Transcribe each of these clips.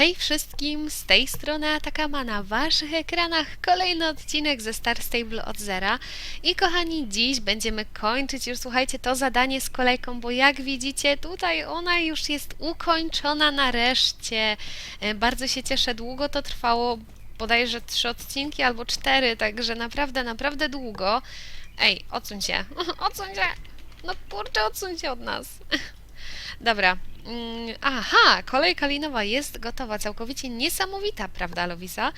Hej wszystkim, z tej strony Atakama na waszych ekranach kolejny odcinek ze Star Stable od zera i kochani, dziś będziemy kończyć już, słuchajcie, to zadanie z kolejką, bo jak widzicie, tutaj ona już jest ukończona nareszcie. E, Bardzo się cieszę, długo to trwało, bodajże trzy odcinki albo cztery, także naprawdę, naprawdę długo. Ej, odsuń się, odsuń się, no kurczę, odsuń się od nas. Dobra. Mm, Aha, kolej kalinowa jest gotowa, całkowicie niesamowita, prawda, Lowisa?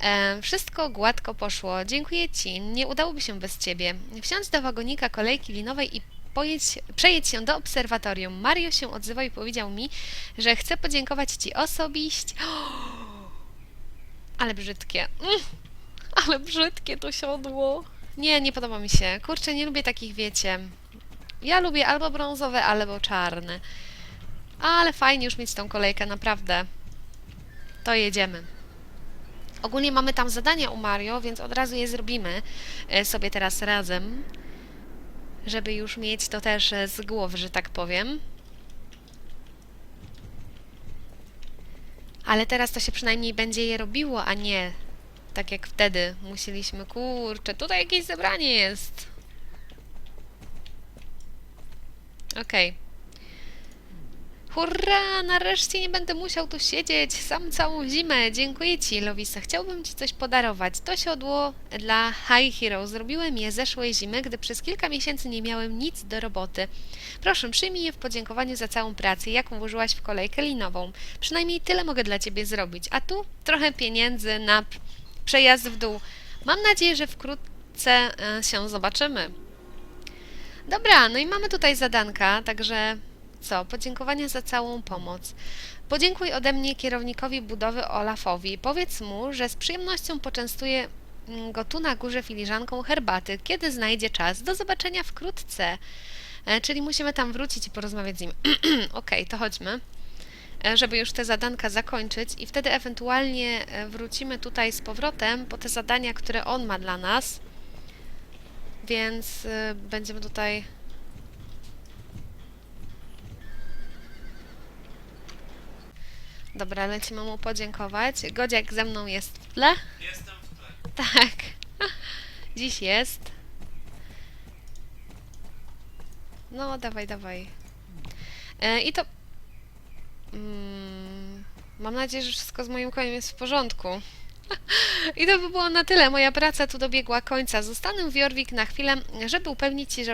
E, wszystko gładko poszło. Dziękuję Ci. Nie udałoby się bez Ciebie. Wsiądź do wagonika kolejki linowej i pojedź, przejedź się do obserwatorium. Mario się odzywał i powiedział mi, że chce podziękować Ci osobiście. Ale brzydkie. Mm, ale brzydkie to siodło. Nie, nie podoba mi się. Kurczę, nie lubię takich, wiecie. Ja lubię albo brązowe, albo czarne. Ale fajnie już mieć tą kolejkę, naprawdę. To jedziemy. Ogólnie mamy tam zadania u Mario, więc od razu je zrobimy e, sobie teraz razem, żeby już mieć to też e, z głowy, że tak powiem. Ale teraz to się przynajmniej będzie je robiło, a nie tak jak wtedy musieliśmy. Kurczę, tutaj jakieś zebranie jest. Okej. Hurra! Nareszcie nie będę musiał tu siedzieć sam całą zimę. Dziękuję Ci, Lowisa. Chciałbym Ci coś podarować. To siodło dla High Hero. Zrobiłem je zeszłej zimy, gdy przez kilka miesięcy nie miałem nic do roboty. Proszę, przyjmij je w podziękowaniu za całą pracę, jaką włożyłaś w kolejkę linową. Przynajmniej tyle mogę dla Ciebie zrobić. A tu trochę pieniędzy na przejazd w dół. Mam nadzieję, że wkrótce e, się zobaczymy. Dobra, no i mamy tutaj zadanka, także co? Podziękowania za całą pomoc. Podziękuj ode mnie kierownikowi budowy Olafowi. Powiedz mu, że z przyjemnością poczęstuję mm, go tu na górze filiżanką herbaty, kiedy znajdzie czas. Do zobaczenia wkrótce. E, czyli musimy tam wrócić i porozmawiać z nim. Okej, to chodźmy, e, żeby już te zadanka zakończyć i wtedy ewentualnie e, wrócimy tutaj z powrotem po te zadania, które on ma dla nas. Więc będziemy tutaj. Dobra, lecimy mu podziękować. Godziak ze mną jest w tle. Jestem w tle. Tak. Dziś jest. No, dawaj, dawaj. E, I to. Mm, mam nadzieję, że wszystko z moim koniem jest w porządku. I to by było na tyle. Moja praca tu dobiegła końca. Zostanę w Jorvik na chwilę, żeby upewnić się,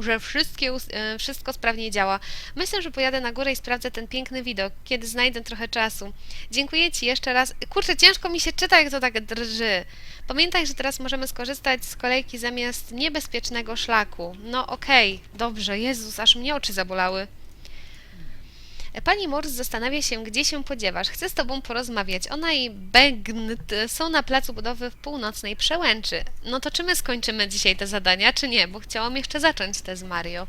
że, wszystkie, e, wszystko sprawnie działa. Myślę, że pojadę na górę i sprawdzę ten piękny widok, kiedy znajdę trochę czasu. Dziękuję Ci jeszcze raz. Kurczę, ciężko mi się czyta, jak to tak drży. Pamiętaj, że teraz możemy skorzystać z kolejki zamiast niebezpiecznego szlaku. No okej, dobrze. Jezus, aż mnie oczy zabolały. Pani Morse zastanawia się, gdzie się podziewasz. Chcę z tobą porozmawiać. Ona i Begnt są na placu budowy w północnej przełęczy. No to czy my skończymy dzisiaj te zadania, czy nie? Bo chciałam jeszcze zacząć te z Mario.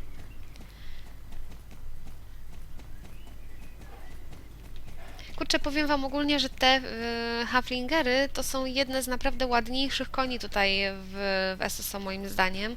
Kurczę, powiem wam ogólnie, że te y, Haflingery to są jedne z naprawdę ładniejszych koni tutaj w, w SSO moim zdaniem.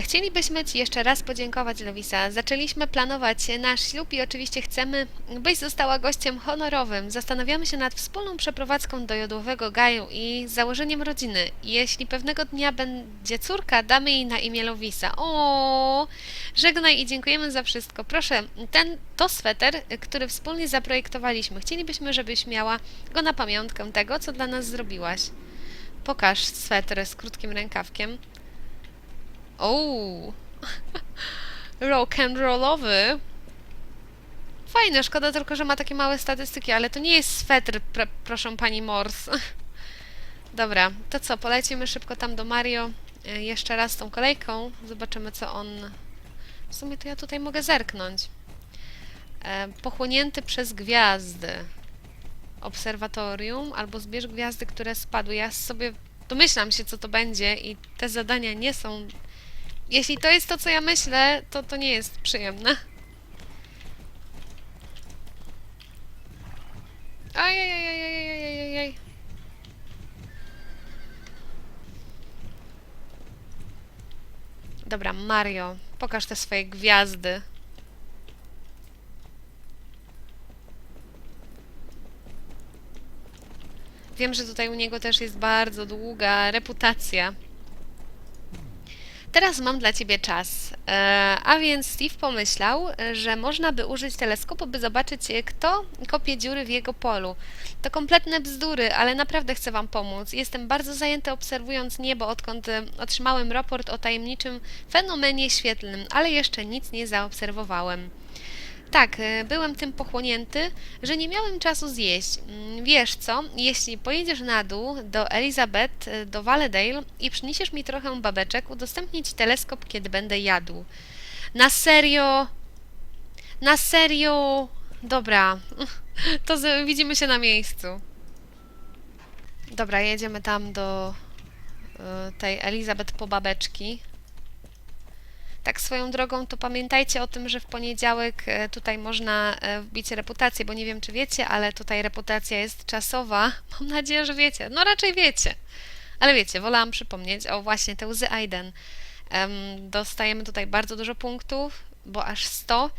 Chcielibyśmy Ci jeszcze raz podziękować, Lewisa. Zaczęliśmy planować nasz ślub i oczywiście chcemy, byś została gościem honorowym. Zastanawiamy się nad wspólną przeprowadzką do Jodłowego Gaju i założeniem rodziny. Jeśli pewnego dnia będzie córka, damy jej na imię Lowisa. O, żegnaj i dziękujemy za wszystko. Proszę, ten to sweter, który wspólnie zaprojektowaliśmy. Chcielibyśmy, żebyś miała go na pamiątkę tego, co dla nas zrobiłaś. Pokaż sweter z krótkim rękawkiem. O, rock and rollowy. Fajne, szkoda tylko, że ma takie małe statystyki, ale to nie jest swetr, pr proszę pani Morse. Dobra, to co, polecimy szybko tam do Mario. e, Jeszcze raz tą kolejką. Zobaczymy, co on... W sumie to ja tutaj mogę zerknąć. E, pochłonięty przez gwiazdy. Obserwatorium albo zbierz gwiazdy, które spadły. Ja sobie domyślam się, co to będzie i te zadania nie są jeśli to jest to, co ja myślę, to to nie jest przyjemne. Ajajajajajajajajaj. Dobra, Mario, pokaż te swoje gwiazdy. Wiem, że tutaj u niego też jest bardzo długa reputacja. Teraz mam dla Ciebie czas. E, a więc Steve pomyślał, że można by użyć teleskopu, by zobaczyć, kto kopie dziury w jego polu. To kompletne bzdury, ale naprawdę chcę Wam pomóc. Jestem bardzo zajęty obserwując niebo, odkąd e, otrzymałem raport o tajemniczym fenomenie świetlnym, ale jeszcze nic nie zaobserwowałem. Tak, e, byłem tym pochłonięty, że nie miałem czasu zjeść. Mm, Wiesz co, jeśli pojedziesz na dół do Elizabeth, e, do Valledale i przyniesiesz mi trochę babeczek, udostępnię ci teleskop, kiedy będę jadł. Na serio? Na serio? Dobra, to widzimy się na miejscu. Dobra, jedziemy tam do e, tej Elizabeth po babeczki. Tak swoją drogą, to pamiętajcie o tym, że w poniedziałek e, tutaj można e, wbić reputację, bo nie wiem, czy wiecie, ale tutaj reputacja jest czasowa. Mam nadzieję, że wiecie. No raczej wiecie. Ale wiecie, wolałam przypomnieć o właśnie te łzy Aiden. Em, dostajemy tutaj bardzo dużo punktów, bo aż 100 e,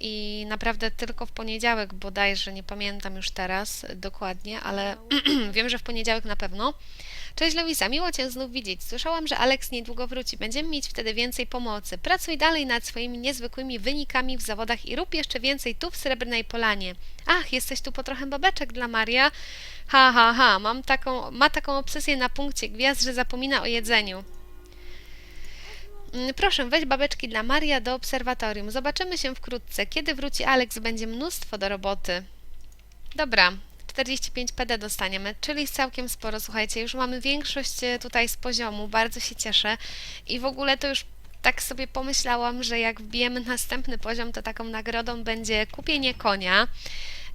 i naprawdę tylko w poniedziałek bodajże, nie pamiętam już teraz dokładnie, ale wiem, że w poniedziałek na pewno. Cześć Lewisa, miło Cię znów widzieć. Słyszałam, że Alex niedługo wróci. Będziemy mieć wtedy więcej pomocy. Pracuj dalej nad swoimi niezwykłymi wynikami w zawodach i rób jeszcze więcej tu w Srebrnej Polanie. Ach, jesteś tu po trochę babeczek dla Maria. Ha, ha, ha, mam taką, ma taką obsesję na punkcie gwiazd, że zapomina o jedzeniu. Mm, Proszę, weź babeczki dla Maria do obserwatorium. Zobaczymy się wkrótce. Kiedy wróci Alex, będzie mnóstwo do roboty. Dobra, 45 PD dostaniemy, czyli całkiem sporo. Słuchajcie, już mamy większość e, tutaj z poziomu, bardzo się cieszę. I w ogóle to już tak sobie pomyślałam, że jak wbijemy następny poziom, to taką nagrodą będzie kupienie konia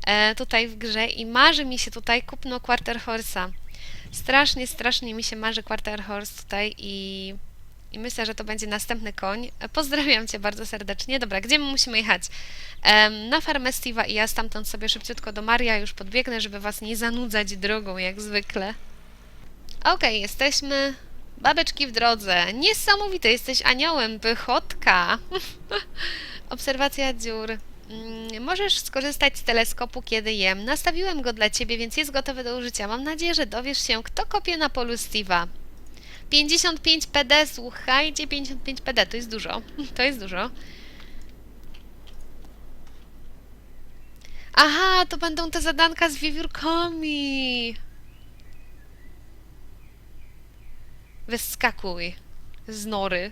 e, tutaj w grze i marzy mi się tutaj kupno Quarter Horse'a. Strasznie, strasznie mi się marzy Quarter Horse tutaj i i myślę, że to będzie następny koń. Pozdrawiam Cię bardzo serdecznie. Dobra, gdzie my musimy jechać? Na farmę Steve'a i ja stamtąd sobie szybciutko do Maria już podbiegnę, żeby Was nie zanudzać drogą, jak zwykle. Okej, jesteśmy. Babeczki w drodze. Niesamowite, jesteś aniołem, pychotka. Obserwacja dziur. Mm, Możesz skorzystać z teleskopu, kiedy jem. Nastawiłem go dla Ciebie, więc jest gotowy do użycia. Mam nadzieję, że dowiesz się, kto kopie na polu Steve'a. 55 PD, słuchajcie, 55 PD, to jest dużo. To jest dużo. Aha, to będą te zadanka z wiewiórkami. Wyskakuj z nory.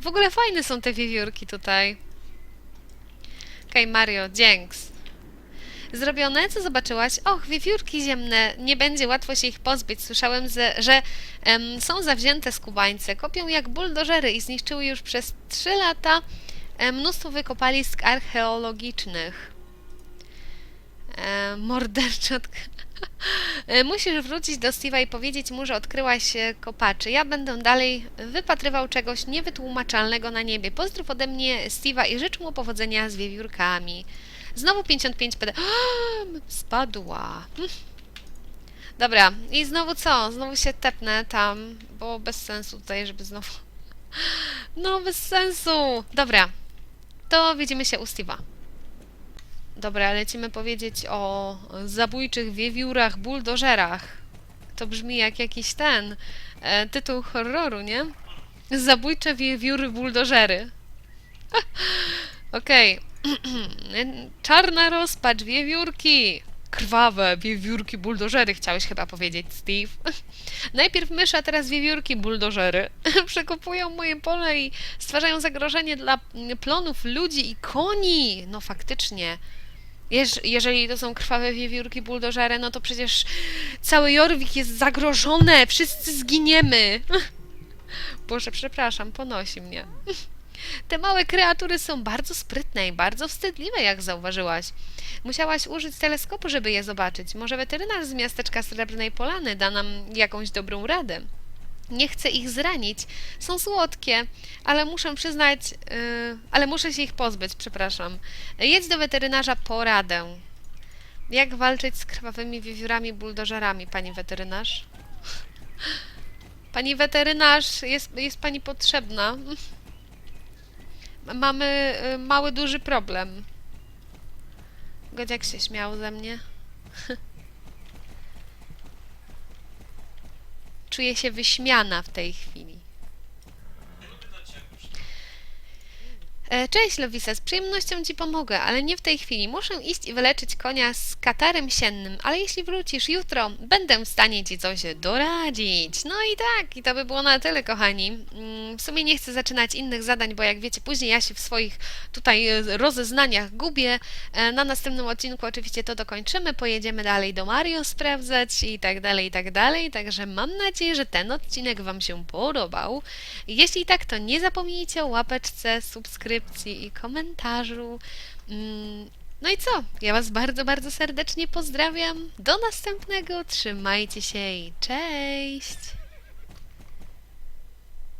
W ogóle fajne są te wiewiórki tutaj. Okej, Mario, dzięks. Zrobione? Co zobaczyłaś? Och, wiewiórki ziemne. Nie będzie łatwo się ich pozbyć. Słyszałem, że, że em, są zawzięte skubańce. Kopią jak buldożery i zniszczyły już przez trzy lata e, mnóstwo wykopalisk archeologicznych. E. E, Musisz wrócić do Steve'a i powiedzieć mu, że odkryłaś e, kopaczy. Ja będę dalej wypatrywał czegoś niewytłumaczalnego na niebie. Pozdrów ode mnie Steve'a i życz mu powodzenia z wiewiórkami. Znowu 55 PD. Spadła. Hm. Dobra, i znowu co? Znowu się tepnę tam, bo bez sensu tutaj, żeby znowu... No, bez sensu! Dobra, to widzimy się u Steve'a. Dobra, lecimy powiedzieć o zabójczych wiewiórach, buldożerach. To brzmi jak jakiś ten e, tytuł horroru, nie? Zabójcze wiewióry, buldożery. Okej. Czarna rozpacz, wiewiórki. Krwawe wiewiórki, buldożery, chciałeś chyba powiedzieć, Steve. Najpierw myszy, a teraz wiewiórki, buldożery. Przekopują moje pole i stwarzają zagrożenie dla plonów ludzi i koni. No faktycznie. Jeż, jeżeli to są krwawe wiewiórki, buldożery, no to przecież cały Jorwik jest zagrożone. Wszyscy zginiemy. Boże, przepraszam, ponosi mnie. Te małe kreatury są bardzo sprytne i bardzo wstydliwe, jak zauważyłaś. Musiałaś użyć teleskopu, żeby je zobaczyć. Może weterynarz z miasteczka Srebrnej Polany da nam jakąś dobrą radę. Nie chcę ich zranić. Są słodkie, ale muszę przyznać, yy, ale muszę się ich pozbyć, przepraszam. Jedź do weterynarza po radę. Jak walczyć z krwawymi wiewiórami buldożerami, pani weterynarz? Pani weterynarz, jest, jest pani potrzebna. Mamy y, mały, duży problem. Godziak się śmiał ze mnie. Czuję się wyśmiana w tej chwili. E, Cześć, Lowisa, z przyjemnością Ci pomogę, ale nie w tej chwili. Muszę iść i wyleczyć konia z katarem siennym, ale jeśli wrócisz jutro, będę w stanie Ci coś doradzić. No i tak, i to by było na tyle, kochani. Mm, W sumie nie chcę zaczynać innych zadań, bo jak wiecie, później ja się w swoich tutaj e, rozeznaniach gubię. E, Na następnym odcinku oczywiście to dokończymy, pojedziemy dalej do Mario sprawdzać i tak dalej, i tak dalej. Także mam nadzieję, że ten odcinek Wam się podobał. Jeśli tak, to nie zapomnijcie o łapeczce, subskrypcji i komentarzu. Mm, No i co? Ja Was bardzo, bardzo serdecznie pozdrawiam. Do następnego. Trzymajcie się i cześć!